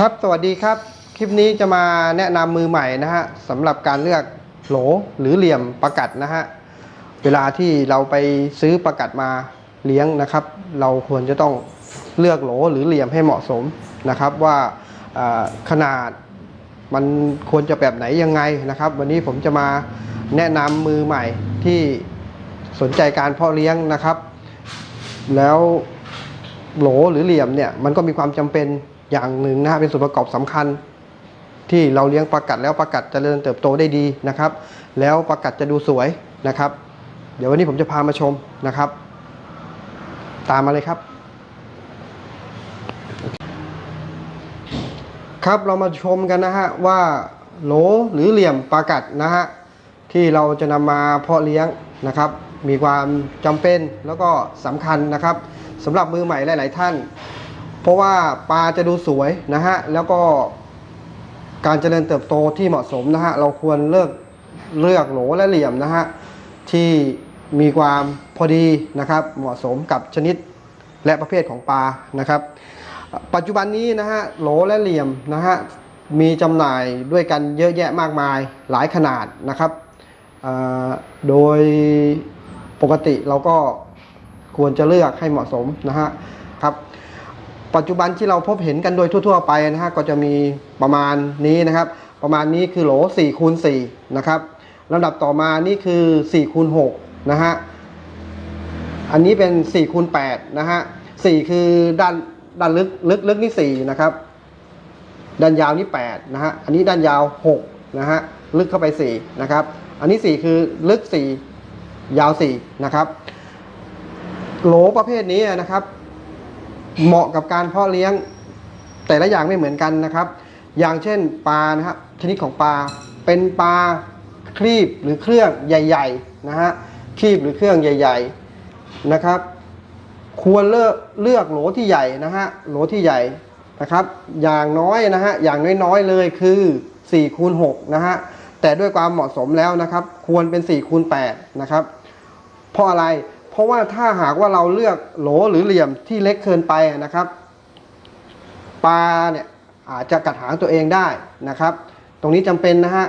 ครับ สวัสดีครับ คลิปนี้จะมาแนะนำมือใหม่นะฮะสำหรับการเลือกโหลหรือเหลี่ยมประกัดนะฮะ เวลาที่เราไปซื้อประกัดมาเลี้ยงนะครับ เราควรจะต้องเลือกโหลหรือเหลี่ยมให้เหมาะสมนะครับ ว่าขนาดมันควรจะแบบไหนยังไงนะครับ วันนี้ผมจะมาแนะนำมือใหม่ที่สนใจการเพาะเลี้ยงนะครับ แล้วโหลหรือเหลี่ยมเนี่ยมันก็มีความจำเป็น อย่างหนึ่งนะฮะเป็นส่วนประกอบสำคัญ ที่เราเลี้ยงปลากัดแล้วปลากัดจเจริญเติบโตได้ดีนะครับ แล้วปลากัดจะดูสวยนะครับ เดี๋ยววันนี้ผมจะพามาชมนะครับ ตามมาเลยครับ ครับเรามาชมกันนะฮะว่าโหลหรือเหลี่ยมปลากัดนะฮะที่เราจะนำมาเพาะเลี้ยงนะครับ มีความจำเป็นแล้วก็สำคัญนะครับสำหรับมือใหม่หลาย ๆ ท่าน เพราะว่าปลาจะดูสวยนะฮะ แล้วก็การเจริญเติบโตที่เหมาะสมนะฮะ เราควรเลือกเลือกโหลและเหลี่ยมนะฮะ ที่มีความพอดีนะครับ เหมาะสมกับชนิดและประเภทของปลานะครับ ปัจจุบันนี้นะฮะโหลและเหลี่ยมนะฮะมีจำหน่ายด้วยกันเยอะแยะมากมายหลายขนาดนะครับ โดยปกติเราก็ควรจะเลือกให้เหมาะสมนะฮะครับ ปัจจุบันที่เราพบเห็นกันโดยทั่ว ๆ ไปนะฮะก็จะมีประมาณนี้นะครับ ประมาณนี้คือโหล4คูณ4นะครับลำดับต่อมานี่คือ4คูณ6นะฮะอันนี้เป็น4คูณ8นะฮะ4คือด้านด้านลึกลึกลึกนี่4นะครับด้านยาวนี่8นะฮะอันนี้ด้านยาว6นะฮะลึกเข้าไป4นะครับอันนี้ 4 คือลึก 4 ยาว4นะครับโหลประเภทนี้นะครับ เหมาะกับการเพาะเลี้ยง แต่ละอย่างไม่เหมือนกันนะครับ อย่างเช่นปลานะครับชนิดของปลาเป็นปลาครีบหรือเครื่องใหญ่ ๆนะฮะครีบหรือเครื่องใหญ่ ๆนะครับ ควรเลือกเลือกโหลที่ใหญ่นะฮะโหลที่ใหญ่นะครับ อย่างน้อยนะฮะอย่างน้อยๆเลยคือ4คูณ6นะฮะแต่ด้วยความเหมาะสมแล้วนะครับ ควรเป็น4คูณ8นะครับเพราะอะไร เพราะว่าถ้าหากว่าเราเลือกโหลหรือเหลี่ยมที่เล็กเกินไปนะครับปลาเนี่ยอาจจะกัดหางตัวเองได้นะครับ ตรงนี้จำเป็นนะฮะ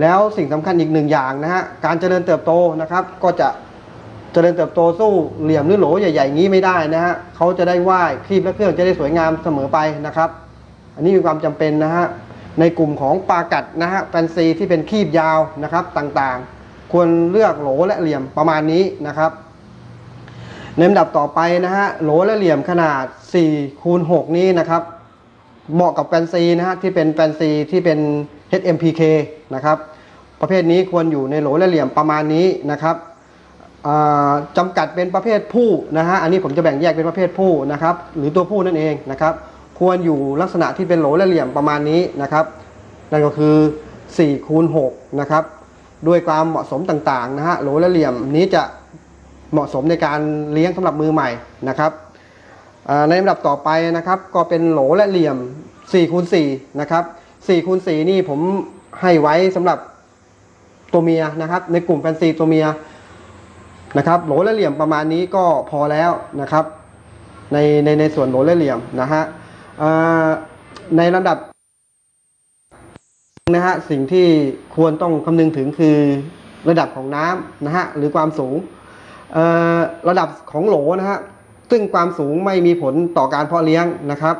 แล้วสิ่งสำคัญอีกหนึ่งอย่างนะฮะการเจริญเติบโตนะครับก็จะเจริญเติบโตสู้เหลี่ยมหรือโหลใหญ่ๆงี้ไม่ได้นะฮะเขาจะได้ว่ายคลีบและเครื่องจะได้สวยงามเสมอไปนะครับ อันนี้มีความจำเป็นนะฮะในกลุ่มของปลากัดนะฮะแฟนซีที่เป็นคลีบยาวนะครับต่างๆ ควรเลือกโหลและเหลี่ยมประมาณนี้นะครับ ในลำดับต่อไปนะฮะโหลและเหลี่ยมขนาด4คูณ6นี้นะครับเหมาะกับแฟนซีนะฮะที่เป็นแฟนซีที่เป็น HMPK นะครับประเภทนี้ควรอยู่ในโหลและเหลี่ยมประมาณนี้นะครับจำกัดเป็นประเภทผู้นะฮะอันนี้ผมจะแบ่งแยกเป็นประเภทผู้นะครับหรือตัวผู้นั่นเองนะครับควรอยู่ลักษณะที่เป็นโหลและเหลี่ยมประมาณนี้นะครับนั่นก็คือ4คูณ6นะครับด้วยความเหมาะสมต่างๆนะฮะโหลและเหลี่ยมนี้จะ เหมาะสมในการเลี้ยงสำหรับมือใหม่นะครับในลำดับต่อไปนะครับ ก็เป็นโหลและเหลี่ยม4คูณ4นะครับ4คูณ4นี่ผมให้ไว้สำหรับตัวเมียนะครับ ในกลุ่มแฟนซีตัวเมียนะครับโหลและเหลี่ยมประมาณนี้ก็พอแล้วนะครับในในในส่วนโหลและเหลี่ยมนะฮะในลำดับนะฮะสิ่งที่ควรต้องคำนึงถึงคือระดับของน้ำนะฮะหรือความสูง ระดับของโหลนะฮะซึ่งความสูงไม่มีผลต่อการเพาะเลี้ยงนะครับ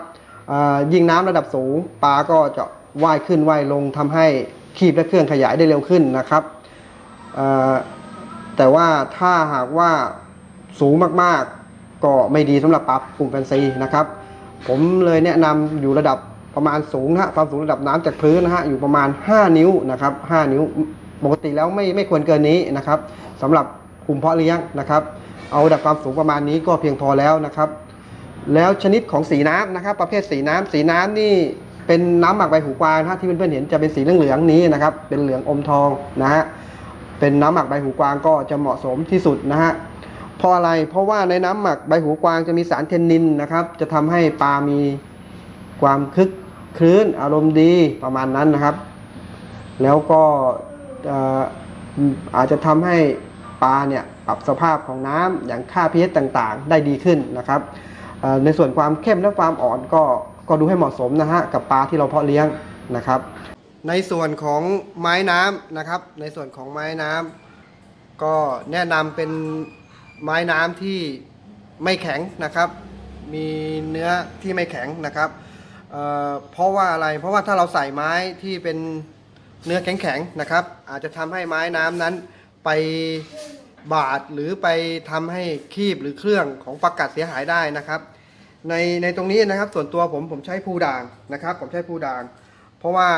ยิงน้ำระดับสูงปลาก็จะว่ายขึ้นว่ายลงทำให้คีบและเครื่องขยายได้เร็วขึ้นนะครับแต่ว่าถ้าหากว่าสูงมากๆ ก็ไม่ดีสำหรับปลากลุ่มแฟนซีนะครับ ผมเลยแนะนำอยู่ระดับประมาณสูงนะฮะความสูงระดับน้ำจากพื้นนะฮะอยู่ประมาณ 5 นิ้วนะครับ5นิ้วปกติแล้วไม่ไม่ควรเกินนี้นะครับสำหรับ กลุ่มเพาะเลี้ยงนะครับ เอาระดับความสูงประมาณนี้ก็เพียงพอแล้วนะครับ แล้วชนิดของสีน้ำนะครับ ประเภทสีน้ำสีน้ำนี่เป็นน้ำหมักใบหูกวางนะที่เพื่อนๆเห็นจะเป็นสีเหลืองๆนี้นะครับ เป็นเหลืองอมทองนะฮะเป็นน้ำหมักใบหูกวางก็จะเหมาะสมที่สุดนะฮะเพราะอะไรเพราะว่าในน้ำหมักใบหูกวางจะมีสารเทนนินนะครับ จะทำให้ปลามีความคึกคลื้นอารมณ์ดีประมาณนั้นนะครับ แล้วก็อาจจะทำให้ ปลาเนี่ยปรับสภาพของน้ำอย่างค่า pH ต่างๆ ได้ดีขึ้นนะครับในส่วนความเข้มและความอ่อนก็ก็ดูให้เหมาะสมนะฮะกับปลาที่เราเพาะเลี้ยงนะครับ ในส่วนของไม้น้ำนะครับ ในส่วนของไม้น้ำก็แนะนำเป็นไม้น้ำที่ไม่แข็งนะครับ มีเนื้อที่ไม่แข็งนะครับเเพราะว่าอะไรเพราะว่าถ้าเราใส่ไม้ที่เป็นเนื้อแข็งๆนะครับ อาจจะทำให้ไม้น้ำนั้น ไปบาดหรือไปทำให้คีบหรือเครื่องของปลากัดเสียหายได้นะครับ ในในตรงนี้นะครับส่วนตัวผมผมใช้ภูด่างนะครับ ผมใช้ภูด่าง เพราะว่า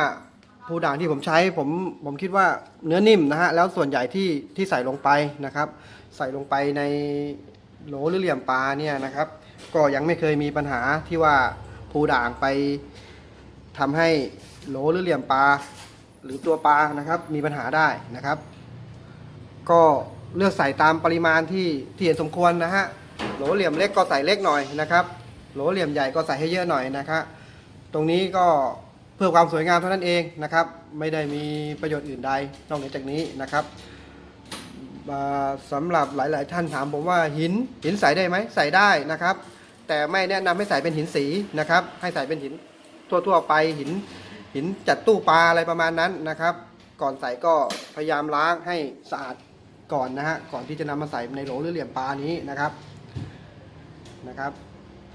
ภูด่างที่ผมใช้ผมผมคิดว่าเนื้อนิ่มนะฮะแล้วส่วนใหญ่ที่ที่ใส่ลงไปนะครับ ใส่ลงไปในโหลหรือเหลี่ยมปลาเนี่ยนะครับ ก็ยังไม่เคยมีปัญหาที่ว่าภูด่างไปทำให้โหลหรือเหลี่ยมปลาหรือตัวปลานะครับ มีปัญหาได้นะครับ ก็เลือกใส่ตามปริมาณที่ที่เห็นสมควรนะฮะโหลเหลี่ยมเล็กก็ใส่เล็กหน่อยนะครับโหลเหลี่ยมใหญ่ก็ใส่ให้เยอะหน่อยนะครับตรงนี้ก็เพื่อความสวยงามเท่านั้นเองนะครับ ไม่ได้มีประโยชน์อื่นใดนอกเหนือจากนี้นะครับอ่าสำหรับหลาย ๆ ท่านถามผมว่าหินหินใส่ได้ไหมใส่ได้นะครับ แต่ไม่แนะนำให้ใส่เป็นหินสีนะครับ ให้ใส่เป็นหินทั่ว ๆ ไปหินหินจัดตู้ปลาอะไรประมาณนั้นนะครับ ก่อนใส่ก็พยายามล้างให้สะอาด ก่อนนะฮะก่อนที่จะนำมาใส่ในโหลหรือเหลี่ยมปลานี้นะครับนะครับ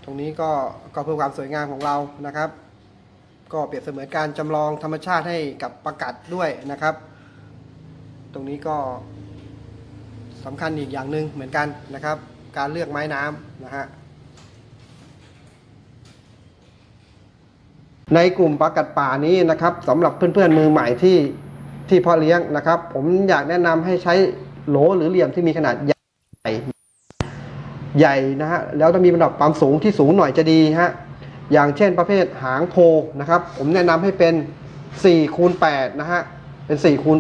ตรงนี้ก็ก็เพื่อความสวยงามของเรานะครับ ก็เปรียบเสมือนการจำลองธรรมชาติให้กับประกัดด้วยนะครับ ตรงนี้ก็สำคัญอีกอย่างหนึ่งเหมือนกันนะครับ การเลือกไม้น้ำนะฮะในกลุ่มปลากัดป่านี้นะครับสำหรับเพื่อนๆมือใหม่ที่ที่เพาะเลี้ยงนะครับ ผมอยากแนะนำให้ใช้ โหลหรือเหลี่ยมที่มีขนาดใหญ่ใหญ่นะฮะแล้วต้องมีระดับความสูงที่สูงหน่อยจะดีฮะอย่างเช่นประเภทหางโพนะครับ ผมแนะนำให้เป็น4คูณ8นะฮะเป็น4คูณ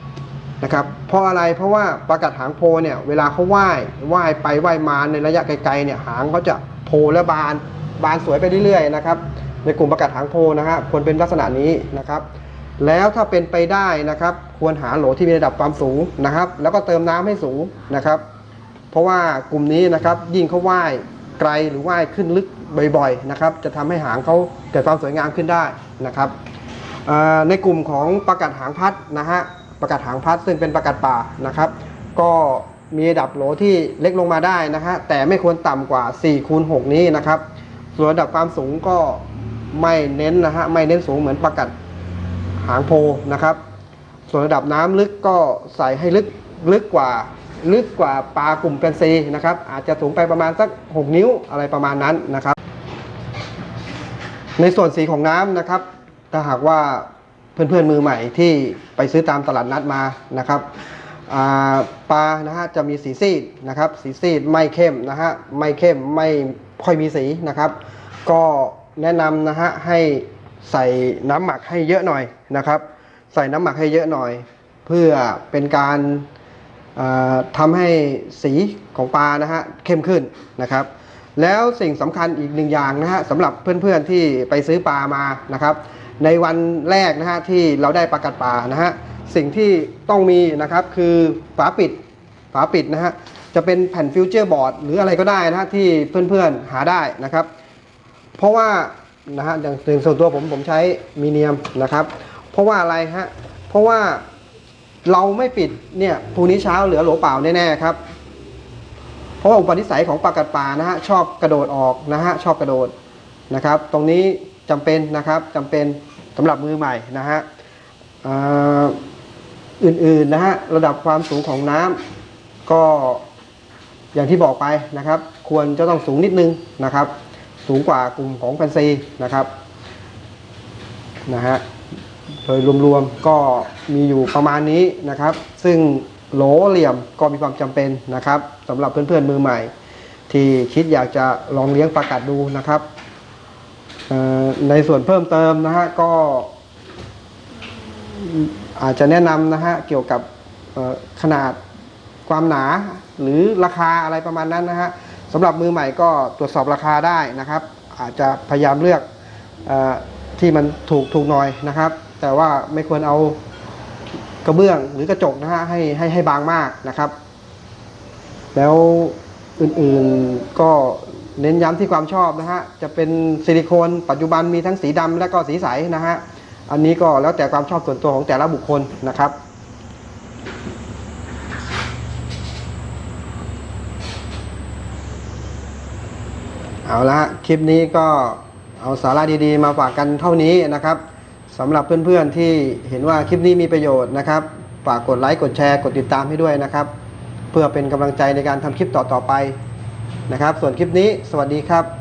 8นะครับเพราะอะไรเพราะว่าปลากัดหางโพเนี่ยเวลาเขาว่ายว่ายไปว่ายมาในระยะไกลๆเนี่ยหางเขาจะโพและบานบานสวยไปเรื่อยๆนะครับในกลุ่มปลากัดหางโพนะฮะควรเป็นลักษณะนี้นะครับ แล้วถ้าเป็นไปได้นะครับ ควรหาโหลที่มีระดับความสูงนะครับ แล้วก็เติมน้ำให้สูงนะครับ เพราะว่ากลุ่มนี้นะครับยิ่งเขาว่ายไกลหรือว่ายขึ้นลึกบ่อยๆนะครับ จะทำให้หางเขาเกิดความสวยงามขึ้นได้นะครับในกลุ่มของประกัดหางพัดนะฮะประกัดหางพัดซึ่งเป็นประกัดป่านะครับ ก็มีระดับโหลที่เล็กลงมาได้นะฮะแต่ไม่ควรต่ำกว่า4คูณ6นี้นะครับ ส่วนระดับความสูงก็ไม่เน้นนะฮะไม่เน้นสูงเหมือนประกัด หางโพนะครับ ส่วนระดับน้ำลึกก็ใส่ให้ลึกลึกกว่าลึกกว่าปลากลุ่มเป็นซีนะครับ อาจจะสูงไปประมาณสัก 6 นิ้วอะไรประมาณนั้นนะครับ ในส่วนสีของน้ำนะครับ ถ้าหากว่าเพื่อนๆมือใหม่ที่ไปซื้อตามตลาดนัดมานะครับปลานะฮะจะมีสีซีดนะครับ สีซีดไม่เข้มนะฮะไม่เข้มไม่ค่อยมีสีนะครับ ก็แนะนำนะฮะให้ ใส่น้ำหมักให้เยอะหน่อยนะครับ ใส่น้ำหมักให้เยอะหน่อย เพื่อเป็นการทำให้สีของปลานะฮะเข้มขึ้นนะครับ แล้วสิ่งสำคัญอีกหนึ่งอย่างนะฮะสำหรับเพื่อนๆที่ไปซื้อปลามานะครับ ในวันแรกนะฮะที่เราได้ปลากัดปลานะฮะสิ่งที่ต้องมีนะครับคือฝาปิดฝาปิดนะฮะจะเป็นแผ่นฟิวเจอร์บอร์ดหรืออะไรก็ได้นะฮะที่เพื่อนๆหาได้นะครับ เพราะว่า นะฮะอย่างอย่งส่วนตัวผมผมใช้มีเนียมนะครับ เพราะว่าอะไรฮะเพราะว่าเราไม่ปิดเนี่ยพรุ่งนี้เช้าเหลือโหลเปล่าแน่ๆครับ เพราะว่าอุปนิสัยของปลากัดป่านะฮะชอบกระโดดออกนะฮะชอบกระโดดนะครับ ตรงนี้จำเป็นนะครับจำเป็นสำหรับมือใหม่นะฮะอื่นๆนะฮะระดับความสูงของน้ำก็อย่างที่บอกไปนะครับ ควรจะต้องสูงนิดนึงนะครับ สูงกว่ากลุ่มของแฟนซีนะครับนะฮะโดยรวมๆก็มีอยู่ประมาณนี้นะครับ ซึ่งโหลเหลี่ยมก็มีความจำเป็นนะครับสำหรับเพื่อนๆมือใหม่ ที่คิดอยากจะลองเลี้ยงปลากัดดูนะครับในส่วนเพิ่มเติมนะฮะก็อาจจะแนะนำนะฮะเกี่ยวกับขนาดความหนาหรือราคาอะไรประมาณนั้นนะฮะ สำหรับมือใหม่ก็ตรวจสอบราคาได้นะครับ อาจจะพยายามเลือกออที่มันถูกถูกหน่อยนะครับ แต่ว่าไม่ควรเอากระเบื้องหรือกระจกนะฮะให้ให้ให้บางมากนะครับ แล้วอื่นๆก็เน้นย้ำที่ความชอบนะฮะจะเป็นซิลิโคนปัจจุบันมีทั้งสีดำและก็สีใสนะฮะอันนี้ก็แล้วแต่ความชอบส่วนตัวของแต่ละบุคคลนะครับ เอาละคลิปนี้ก็เอาสาระดีๆ มาฝากกันเท่านี้นะครับสำหรับเพื่อนๆที่เห็นว่าคลิปนี้มีประโยชน์นะครับฝากกดไลค์กดแชร์กดติดตามให้ด้วยนะครับ เพื่อเป็นกำลังใจในการทำคลิปต่อๆไปนะครับ ส่วนคลิปนี้สวัสดีครับ